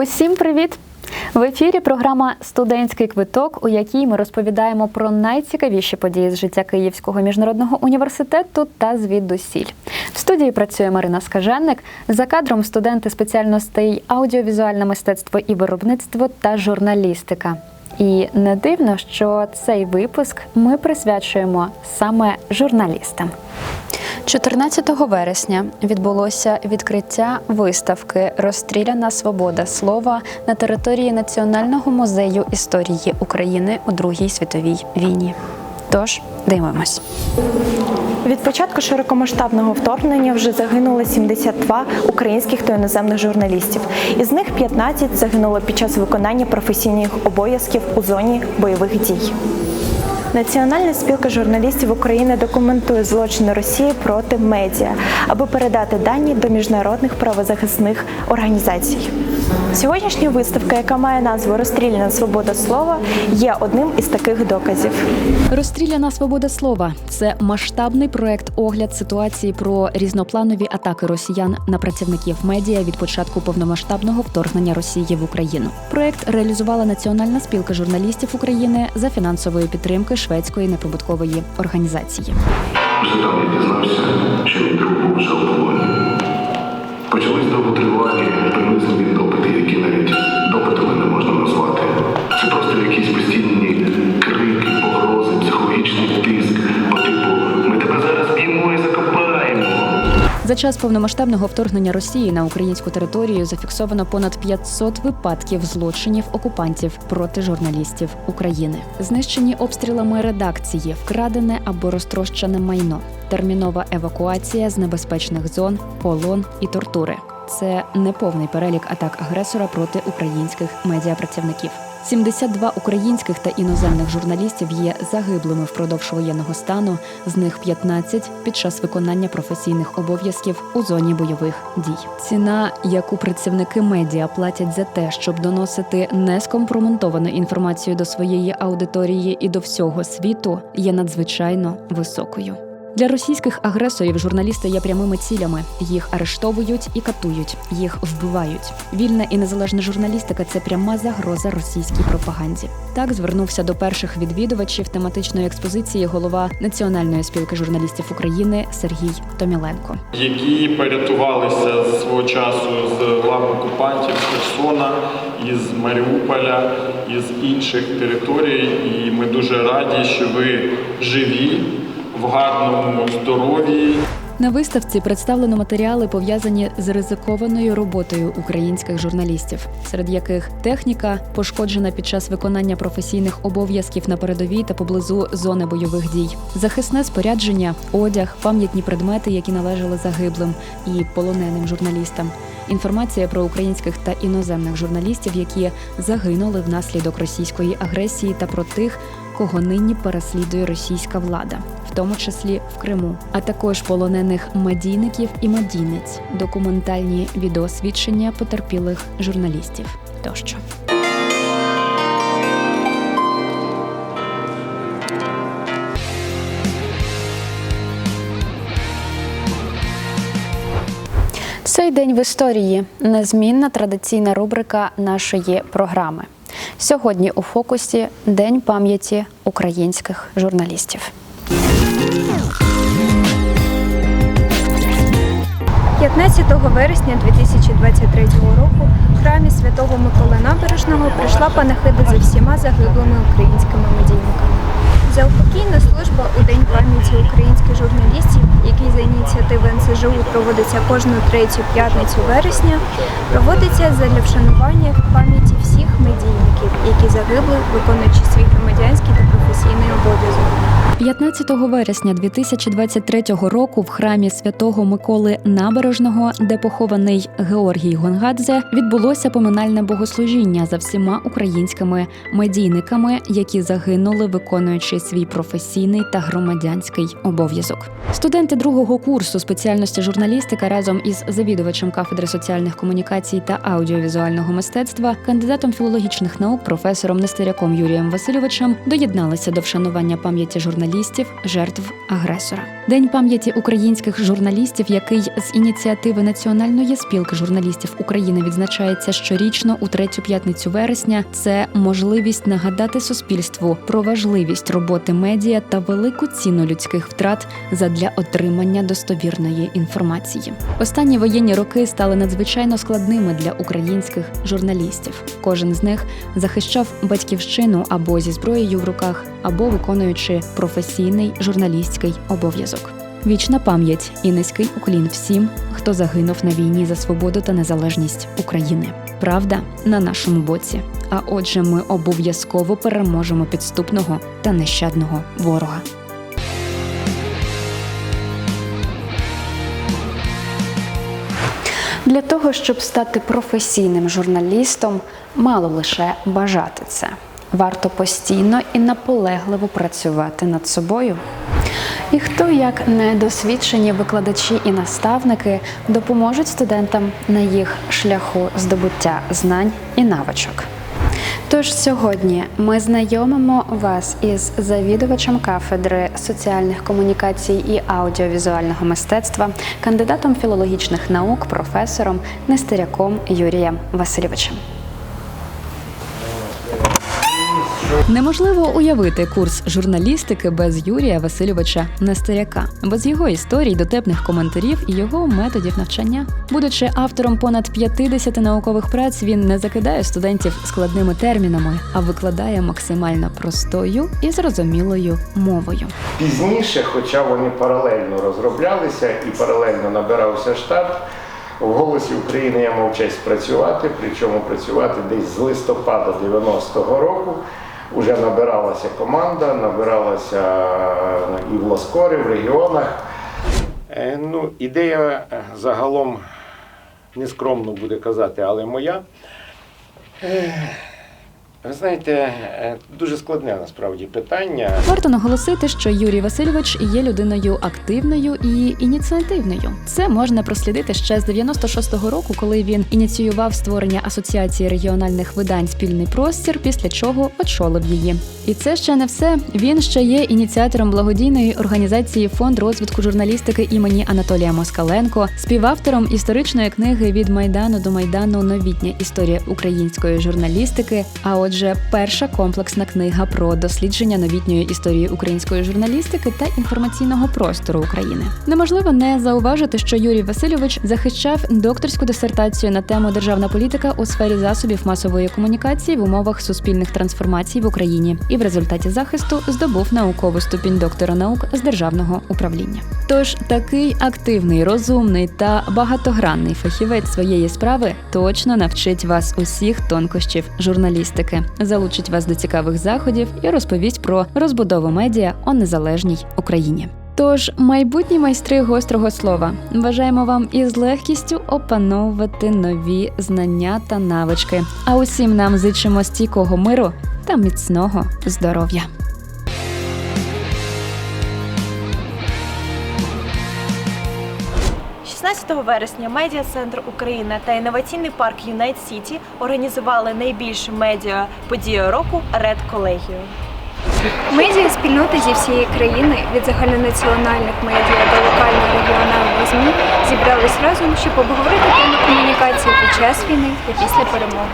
Усім привіт! В ефірі програма Студентський квиток, у якій ми розповідаємо про найцікавіші події з життя Київського міжнародного університету та звідусіль. В студії працює Марина Скаженник. За кадром студенти спеціальностей аудіовізуальне мистецтво і виробництво та журналістика. І не дивно, що цей випуск ми присвячуємо саме журналістам. 14 вересня відбулося відкриття виставки Розстріляна свобода слова на території Національного музею історії України у Другій світовій війні. Тож дивимось. Від початку широкомасштабного вторгнення вже загинуло 72 українських та іноземних журналістів. Із них 15 загинуло під час виконання професійних обов'язків у зоні бойових дій. Національна спілка журналістів України документує злочини Росії проти медіа, аби передати дані до міжнародних правозахисних організацій. Сьогоднішня виставка, яка має назву Розстріляна свобода слова, є одним із таких доказів. Розстріляна свобода слова це масштабний проект огляд ситуації про різнопланові атаки росіян на працівників медіа від початку повномасштабного вторгнення Росії в Україну. Проект реалізувала Національна спілка журналістів України за фінансової підтримки шведської неприбуткової організації. Вже там я дізнався, що мій друг був вже у полоні. Почались довготривалі, Це якісь постійні крики, погрози, психологічний тиск по типу Ми тебе зараз б'ємо і закопаємо. За час повномасштабного вторгнення Росії на українську територію зафіксовано понад 500 випадків злочинів окупантів проти журналістів України. Знищені обстрілами редакції, вкрадене або розтрощене майно, термінова евакуація з небезпечних зон, полон і тортури. Це неповний перелік атак агресора проти українських медіапрацівників. 72 українських та іноземних журналістів є загиблими впродовж воєнного стану, з них 15 під час виконання професійних обов'язків у зоні бойових дій. Ціна, яку працівники медіа платять за те, щоб доносити нескомпроментовану інформацію до своєї аудиторії і до всього світу, є надзвичайно високою. Для російських агресорів журналісти є прямими цілями. Їх арештовують і катують, їх вбивають. Вільна і незалежна журналістика це пряма загроза російській пропаганді. Так звернувся до перших відвідувачів тематичної експозиції голова Національної спілки журналістів України Сергій Томіленко. які порятувалися з свого часу з лав окупантів Херсона, із Маріуполя, із інших територій. І ми дуже раді, що ви живі, в гарному здоров'ї. На виставці представлено матеріали, пов'язані з ризикованою роботою українських журналістів, серед яких техніка пошкоджена під час виконання професійних обов'язків на передовій та поблизу зони бойових дій, захисне спорядження, одяг, пам'ятні предмети, які належали загиблим і полоненим журналістам. Інформація про українських та іноземних журналістів, які загинули внаслідок російської агресії, та про тих, кого нині переслідує російська влада, в тому числі в Криму, а також полонених медійників і медійниць, документальні відеосвідчення потерпілих журналістів тощо. Цей день в історії незмінна традиційна рубрика нашої програми. Сьогодні у фокусі День пам'яті українських журналістів. 15 вересня 2023 року в храмі Святого Миколи Набережного прийшла панахида за всіма загиблими українськими медійниками. Заупокійна служба у День пам'яті українських журналістів, який за ініціативи НСЖУ проводиться кожну третю п'ятницю вересня, проводиться задля вшанування пам'яті всіх медійників, які загибли, виконуючи свій громадянський та професійний обов'язок. 15 вересня 2023 року в храмі святого Миколи Набережного, де похований Георгій Гонгадзе, відбулося поминальне богослужіння за всіма українськими медійниками, які загинули, виконуючи свій професійний та громадянський обов'язок. Студенти другого курсу спеціальності журналістика разом із завідувачем кафедри соціальних комунікацій та аудіовізуального мистецтва, кандидатом філологічних наук, професором Нестеряком Юрієм Васильовичем доєдналися до вшанування пам'яті журналістів, жертв агресора. День пам'яті українських журналістів, який з ініціативи Національної спілки журналістів України відзначається щорічно у третю п'ятницю вересня. Це можливість нагадати суспільству про важливість роботи медіа та велику ціну людських втрат задля отримання достовірної інформації. Останні воєнні роки стали надзвичайно складними для українських журналістів. Кожен з них захищав батьківщину або зі зброєю в руках, або виконуючи професійний журналістський обов'язок. Вічна пам'ять і низький уклін всім, хто загинув на війні за свободу та незалежність України. Правда на нашому боці. А отже, ми обов'язково переможемо підступного та нещадного ворога. Для того, щоб стати професійним журналістом, мало лише бажати це. Варто постійно і наполегливо працювати над собою. І хто, як недосвідчені викладачі і наставники, допоможуть студентам на їх шляху здобуття знань і навичок. Тож сьогодні ми знайомимо вас із завідувачем кафедри соціальних комунікацій і аудіовізуального мистецтва, кандидатом філологічних наук, професором Нестеряком Юрієм Васильовичем. Неможливо уявити курс журналістики без Юрія Васильовича Нестеряка, без його історій, дотепних коментарів і його методів навчання. Будучи автором понад 50 наукових праць, він не закидає студентів складними термінами, а викладає максимально простою і зрозумілою мовою. Пізніше, хоча вони паралельно розроблялися і паралельно набирався штат, в голосі України я мав честь працювати, причому працювати десь з листопада 90-го року. Уже набиралася команда, набиралася е, і в Ласкорі, в регіонах. Е, Ну, ідея е, загалом нескромно буде казати, але моя. Ви знаєте, е, дуже складне насправді питання. Варто наголосити, що Юрій Васильович є людиною активною і ініціативною. Це можна прослідити ще з 96-го року, коли він ініціював створення асоціації регіональних видань Спільний простір, після чого очолив її. І це ще не все. Він ще є ініціатором благодійної організації Фонд розвитку журналістики імені Анатолія Москаленко, співавтором історичної книги від майдану до майдану Новітня історія української журналістики. А отже, перша комплексна книга про дослідження новітньої історії української журналістики та інформаційного простору України. Неможливо не зауважити, що Юрій Васильович захищав докторську дисертацію на тему державна політика у сфері засобів масової комунікації в умовах суспільних трансформацій в Україні і в результаті захисту здобув наукову ступінь доктора наук з державного управління. Тож такий активний, розумний та багатогранний фахівець своєї справи точно навчить вас усіх тонкощів журналістики, залучить вас до цікавих заходів і розповість про розбудову медіа у незалежній Україні. Тож, майбутні майстри гострого слова, бажаємо вам із легкістю опановувати нові знання та навички. А усім нам зичимо стійкого миру та міцного здоров'я. – 16 вересня Медіа Центр Україна та інноваційний парк Юнайт Сіті організували найбільшу медіа подію року Ред Колегію. Медіа спільноти зі всієї країни від загальнонаціональних медіа до локально-регіональних ЗМІ зібрались разом, щоб обговорити тему комунікації під час війни та після перемоги.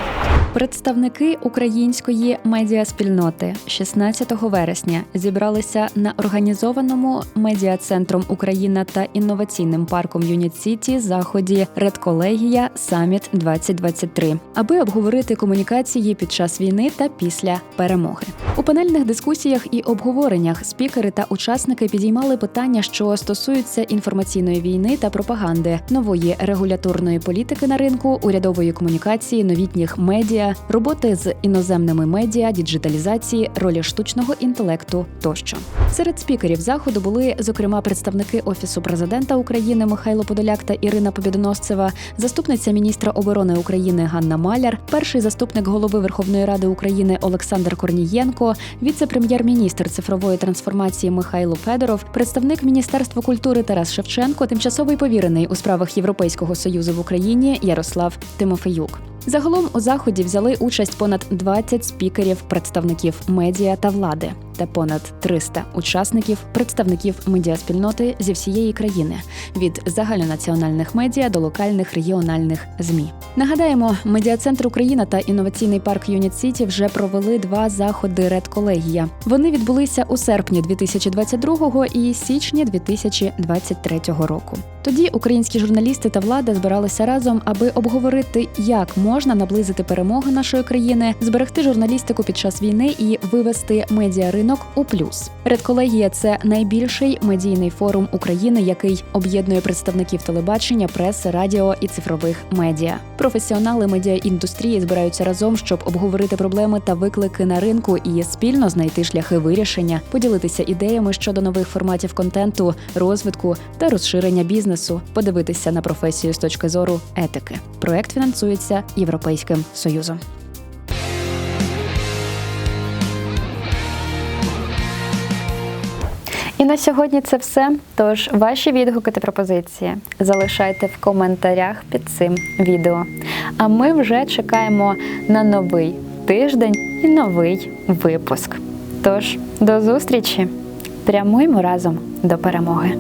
Представники української медіаспільноти 16 вересня зібралися на організованому медіа-центром Україна та інноваційним парком Юніт Сіті заході Редколегія Саміт 2023, аби обговорити комунікації під час війни та після перемоги. У панельних дискусіях і обговореннях спікери та учасники підіймали питання, що стосуються інформаційної війни та пропаганди, нової регуляторної політики на ринку, урядової комунікації, новітніх медіа, роботи з іноземними медіа, діджиталізації, ролі штучного інтелекту тощо. Серед спікерів заходу були зокрема представники офісу президента України Михайло Подоляк та Ірина Побєдоносцева, заступниця міністра оборони України Ганна Маляр, перший заступник голови Верховної Ради України Олександр Корнієнко, віце-прем'єр прем'єр-міністр цифрової трансформації Михайло Федоров, представник Міністерства культури Тарас Шевченко, тимчасовий повірений у справах Європейського союзу в Україні Ярослав Тимофеюк. Загалом у заході взяли участь понад 20 спікерів, представників медіа та влади, та понад 300 учасників, представників медіаспільноти зі всієї країни від загальнонаціональних медіа до локальних регіональних змі. Нагадаємо, медіацентр Україна та інноваційний парк Юніт Сіті вже провели два заходи Редколегія. Вони відбулися у серпні 2022 і січні 2023 року. Тоді українські журналісти та влада збиралися разом, аби обговорити, як можна наблизити перемоги нашої країни, зберегти журналістику під час війни і вивести медіаринок у плюс. Редколегія це найбільший медійний форум України, який об'єднує представників телебачення, преси, радіо і цифрових медіа. Професіонали медіаіндустрії збираються разом, щоб обговорити проблеми та виклики на ринку і спільно знайти шляхи вирішення, поділитися ідеями щодо нових форматів контенту, розвитку та розширення бізнесу, подивитися на професію з точки зору етики. Проект фінансується Європейським Союзом. На сьогодні це все. Тож ваші відгуки та пропозиції залишайте в коментарях під цим відео. А ми вже чекаємо на новий тиждень і новий випуск. Тож до зустрічі! Прямуймо разом до перемоги!